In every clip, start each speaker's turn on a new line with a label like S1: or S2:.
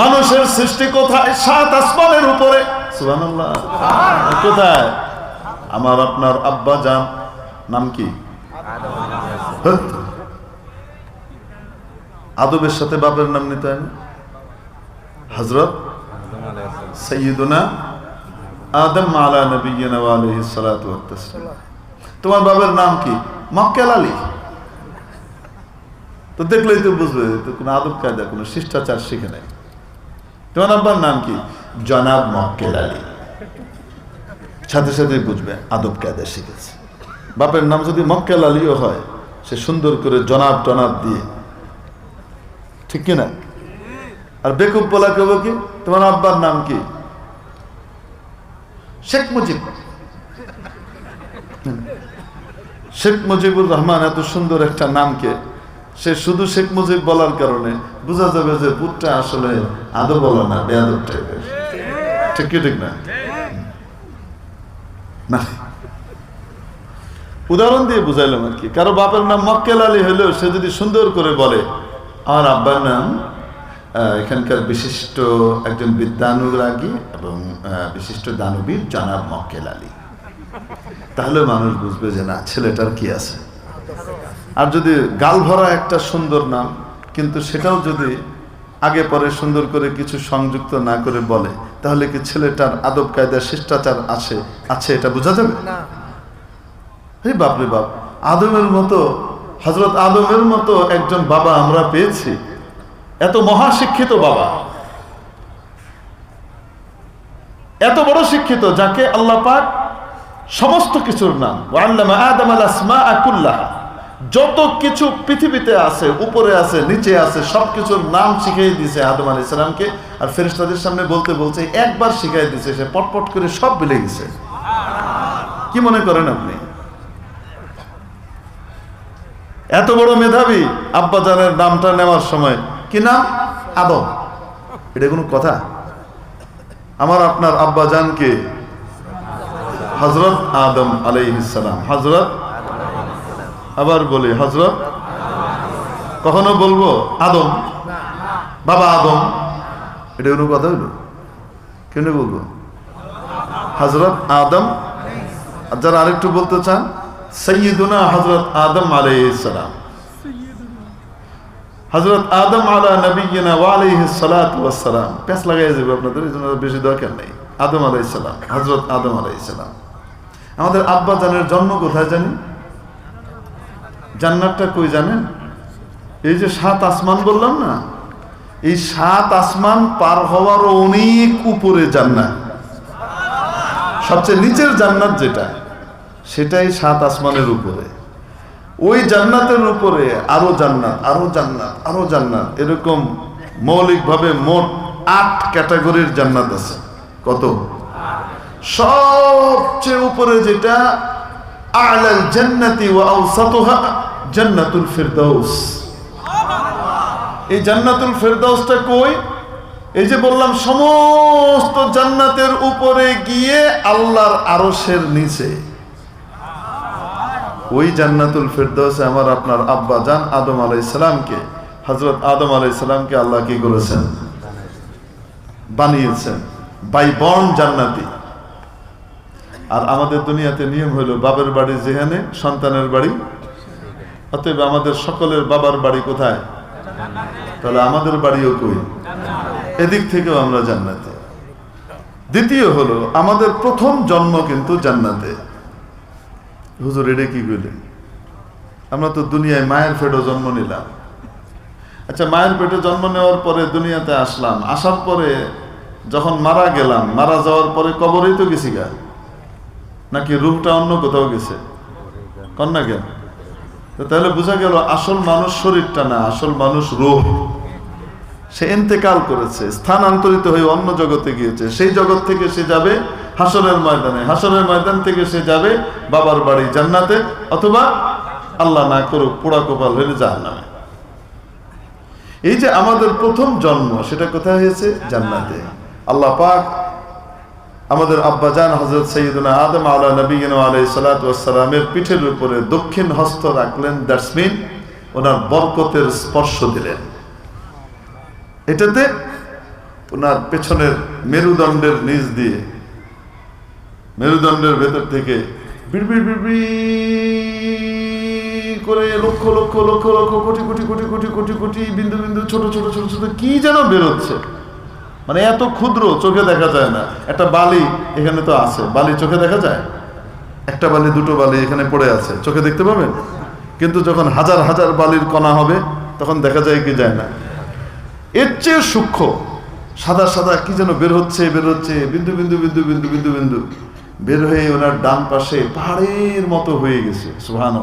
S1: মানুষের সৃষ্টি কোথায়? সাত আসমানের উপরে। কোথায়? আমার আপনার আব্বা জান নাম কি? হ্যাঁ। আদবের সাথে বাপের নাম নিতে হয় হজরত সৈয়দুনা আদম আলা নবীনা তোমার বাবার নাম কি? মক্কেল আলী। তো দেখলেই তো বুঝবে, তো কোনো আদব কায়দা কোনো শিষ্টাচার শিখে নেয় তোমার আব্বার নাম কি? জনাব মক্কেল আলী। সাথে সাথে বুঝবে, আদব কায়দা শিখেছে। বাপের নাম যদি মক্কেল আলীও হয়, সে সুন্দর করে জনাব টনাব দিয়ে। ঠিক কিনা? আর বেকুব বলা কেউ কি? তোমার আব্বার নাম কি? শেখ মুজিব। শেখ মুজিবুর রহমান এত সুন্দর একটা নামকে সে শুধু শেখ মুজিব বলার কারণে বোঝা যাবে যে পুটটা আসলে আদৌ বলা না টাইপের। ঠিক কি ঠিক না? উদাহরণ দিয়ে বুঝাইলাম আর কি। কারও বাপের নাম মক্কেল আলী হলেও সে যদি সুন্দর করে বলে, আমার আব্বার নাম এখানকার বিশিষ্ট একজন বিদ্যানুরাগী এবং বিশিষ্ট দানবীর জনাব মক্কেল আলী। তাহলে মানুষ বুঝবে যে না, ছেলেটার কি আছে? আর যদি গাল ভরা একটা সুন্দর নাম কিন্তু সেটাও যদি আগে পরে সুন্দর করে কিছু সংযুক্ত না করে বলে তাহলে কি ছেলেটার আদব কায়দা শিষ্টাচার আছে আছে এটা বোঝা যাবে? হে বাপরে বাপ আদমের মতো হজরত আদমের মতো একজন বাবা আমরা পেয়েছি। এত মহাশিক্ষিত বাবা। এত বড় শিক্ষিত যাকে আল্লাহ পাক সমস্ত কিছুর নাম ওয়াল্লামা আদম আল আসমা আকুল্লাহ। যত কিছু পৃথিবীতে আছে, উপরে আছে, নিচে আছে সব কিছুর নাম শিখিয়ে দিছে আদম আলী ইসলামকে আর ফেরিস্তাদের সামনে বলতে বলছে, একবার শিখাই দিছে সে পটপট করে সব মিলে গেছে। কি মনে করেন আপনি? এত বড় মেধাবী আব্বাজানের নামটা নেওয়ার সময় কি নাম? আদম। এটা কোনো কথা? আমার আপনার আব্বাজানকে হজরত আদম আলাইহিসালাম হজরত আবার বলি হজরত কখনো বলব? আদম? বাবা আদম? এটা কোনো কথা হইল? কেন বলব? হজরত আদম? যারা আরেকটু বলতে চান, সৈয়দুনা হজরত আদম আলাইসালাম হজরত আদম আলা নবীনা ওয়াসসালাম প্যাস লাগাই যাবে আপনাদের এই জন্য বেশি দরকার নেই। আদম আলাইসালাম হজরত আদম আলাইসালাম আমাদের আব্বা জানের জন্ম কোথায় জানি জান্নাতটা কই জানেন? এই যে সাত আসমান বললাম না, এই সাত আসমান পার হওয়ার অনেক উপরে জান্নাত। সবচেয়ে নিচের জান্নাত যেটা, সেটাই সাত আসমানের উপরে। ওই জান্নাতের উপরে আরও জান্নাত আরও জান্নাত আরও জান্নাত, এরকম মৌলিকভাবে মোট আট ক্যাটাগরির জান্নাত আছে। কত? সবচেয়ে উপরে যেটা, আলাল জান্নাতি ওয়া জান্নাতুল ফিরদাউস। এই জান্নাতুল ফেরদাউসটা কই? এই যে বললাম, সমস্ত জান্নাতের উপরে গিয়ে আল্লাহর আরশের নিচে। ওই জান্নাতুল ফেরদাউসে আমার আপনার আব্বা জান আদম আলাইসালামকে হজরত আদম আলাইসালামকে আল্লাহ কি করেছেন? বানিয়েছেন। বাই বর্ন জান্নাতি। আর আমাদের দুনিয়াতে নিয়ম হলো বাবার বাড়ি যেখানে, সন্তানের বাড়ি অতএব আমাদের সকলের বাবার বাড়ি কোথায়? তাহলে আমাদের বাড়িও কই? এদিক থেকেও আমরা জান্নাতে। দ্বিতীয় হলো, আমাদের প্রথম জন্ম কিন্তু জান্নাতে। হুজুর, এটা কি কইলেন? আমরা তো দুনিয়ায় মায়ের পেটে জন্ম নিলাম। আচ্ছা মায়ের পেটে জন্ম নেওয়ার পরে দুনিয়াতে আসলাম। আসার পরে যখন মারা গেলাম, মারা যাওয়ার পরে কবরেই তো গেছি গা। নাকি রূপটা অন্য কোথাও গেছে? কন্যা কেন তো তাহলে বোঝা গেল আসল মানুষ শরীরটা না, আসল মানুষ রূপ সে ইন্তেকাল করেছে, স্থানান্তরিত হয়ে অন্য জগতে গিয়েছে। সেই জগৎ থেকে সে যাবে হাসরের ময়দানে। হাসরের ময়দান থেকে সে যাবে বাবার বাড়ি জান্নাতে, অথবা আল্লাহ না করুক, পোড়া কপাল হলে জাহান্নামে। এই যে আমাদের প্রথম জন্ম, সেটা কোথায় হয়েছে? জান্নাতে। আল্লাহ পাক আমাদের আব্বাজান হজরত সৈয়দুল্লাহ আদম আলা নবীন আলাই সালাতামের পিঠের উপরে দক্ষিণ হস্ত রাখলেন দ্যাটস ওনার বরকতের স্পর্শ দিলেন। এটাতে ওনার পেছনের মেরুদণ্ডের নিচ দিয়ে, মেরুদণ্ডের ভেতর থেকে করে লক্ষ লক্ষ লক্ষ লক্ষ কোটি কোটি কোটি কোটি কোটি কোটি বিন্দু বিন্দু ছোট ছোট ছোট ছোট কি যেন বেরোচ্ছে। মানে এত ক্ষুদ্র, চোখে দেখা যায় না। একটা বালি এখানে তো আছে। বালি চোখে দেখা যায়? একটা বালি, দুটো বালি এখানে পড়ে আছে। চোখে দেখতে পাবেন? কিন্তু যখন হাজার হাজার বালির কণা হবে, তখন দেখা যায় কি যায় না। এর চেয়ে সূক্ষ্ম, সাদা সাদা কি যেন বের হচ্ছে বের হচ্ছে। বিন্দু বিন্দু বিন্দু বিন্দু বিন্দু বিন্দু। বের হয়ে ওনার ডান পাশে পাহাড়ের মতো হয়ে গেছে। সুহান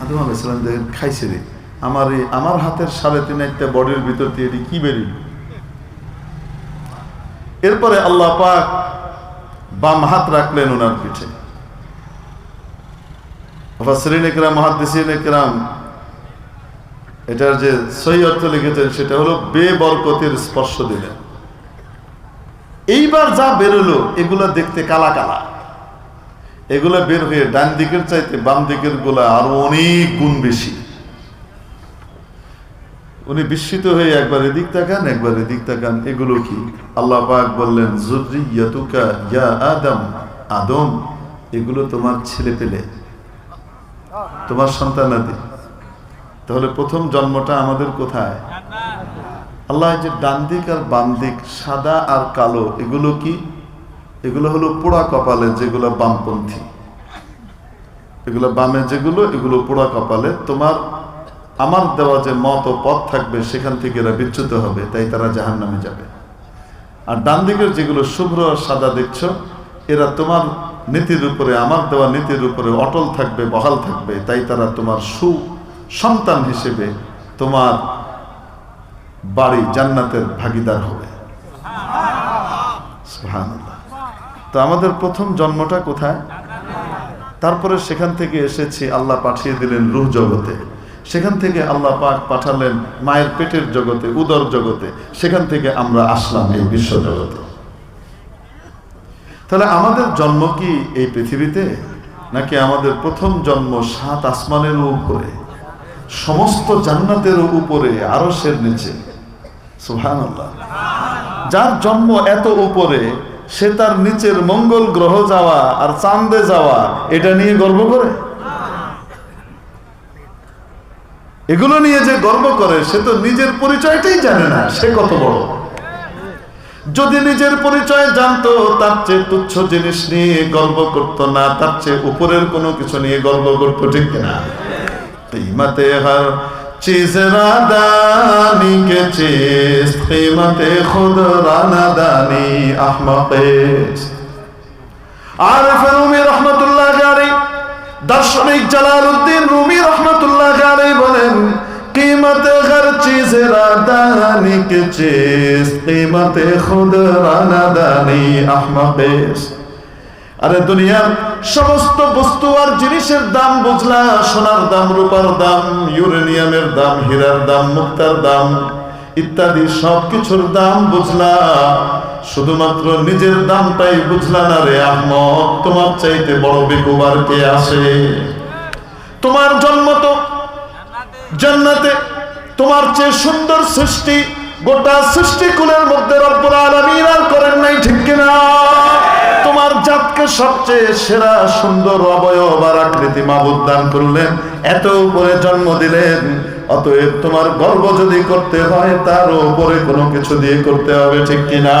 S1: আদম আলাইসালাম দেখেন খাইছে রে। আমার আমার হাতের সাড়ে তিন একটা বডির ভিতর দিয়ে কি বেরিয়ে? এরপরে আল্লাহ পাক বাম হাত রাখলেন ওনার পিঠে। মুহাদ্দিসিন ইকরাম এটার যে সহি অর্থ লিখেছেন সেটা হলো বে বেবরকতের স্পর্শ দিলেন। এইবার যা বেরোলো, এগুলো দেখতে কালা কালা। এগুলো বের হয়ে ডান দিকের চাইতে বাম দিকেরগুলা আরও অনেক গুণ বেশি। উনি বিস্মিত হয়ে একবার এদিক তাকান, একবার এদিক তাকান। এগুলো কি? আল্লাহ পাক বললেন ইয়া আদম আদম, এগুলো তোমার ছেলে পেলে। তোমার সন্তানাদি তাহলে প্রথম জন্মটা আমাদের কোথায়? আল্লাহ যে ডান দিক আর বাম দিক, সাদা আর কালো, এগুলো কি? এগুলো হলো পোড়া কপালে যেগুলো বামপন্থী। এগুলো বামে যেগুলো, এগুলো পোড়া কপালে তোমার আমার দেওয়া যে মত ও পথ থাকবে, সেখান থেকে এরা বিচ্যুত হবে, তাই তারা জাহান নামে যাবে। আর ডান দিকের যেগুলো শুভ্র সাদা দেখছ, এরা তোমার নীতির উপরে, আমার দেওয়া নীতির উপরে অটল থাকবে, বহাল থাকবে, তাই তারা তোমার সু সন্তান হিসেবে তোমার বাড়ি জান্নাতের ভাগিদার হবে। তো আমাদের প্রথম জন্মটা কোথায়? তারপরে সেখান থেকে এসেছি, আল্লাহ পাঠিয়ে দিলেন রুহ জগতে। সেখান থেকে আল্লাহ পাক পাঠালেন মায়ের পেটের জগতে, উদর জগতে। সেখান থেকে আমরা আসলাম এই বিশ্ব জগতে। তাহলে আমাদের জন্ম কি এই পৃথিবীতে? নাকি আমাদের প্রথম জন্ম সাত আসমানের উপরে? সমস্ত জান্নাতের উপরে, আরশের নিচে। যার জন্ম এত উপরে, সে তার নিচের মঙ্গল গ্রহ যাওয়া আর চাঁদে যাওয়া, এটা নিয়ে গর্ব করে? এগুলো নিয়ে যে গর্ব করে, সে তো নিজের পরিচয়টাই জানে না, সে কত বড়। যদি নিজের পরিচয় জানতো, তার চেয়ে তুচ্ছ জিনিস নিয়ে গর্ব করত না, তার চেয়ে উপরের কোনো কিছু নিয়ে গর্ব করতো, ঠিক না? ইমাতে হার چیز را دانی کے چیز قیمت خود را ندانی احمق است عارف দার্শনিক জালাল উদ্দিন রুমি রহমত বলেন قیمت ہر چیز رادانی کی چیز قیمت خود راندانی احمق আরে দুনিয়ার সমস্ত বস্তু আর জিনিসের দাম বুঝলা, সোনার দাম, রূপার দাম, ইউরেনিয়ামের দাম, হীরার দাম, মুক্তার দাম ইত্যাদি সবকিছুর দাম বুঝলা। শুধুমাত্র নিজের দামটাই বুঝলা না রে আহমদ, তোমার চাইতে বড় বেকুবার কে আসে তোমার জন্ম তো জান্নাতে তোমার চেয়ে সুন্দর সৃষ্টি, গোটা সৃষ্টিকুলের মধ্যে রব্বুল আর করেন নাই, ঠিক তোমার জাতকে সবচেয়ে সেরা, সুন্দর, অবয়ব আর আকৃতি করলেন এত উপরে জন্ম দিলেন। অতএব তোমার গর্ব যদি করতে হয় তার উপরে কোনো কিছু দিয়ে করতে হবে, ঠিক কিনা?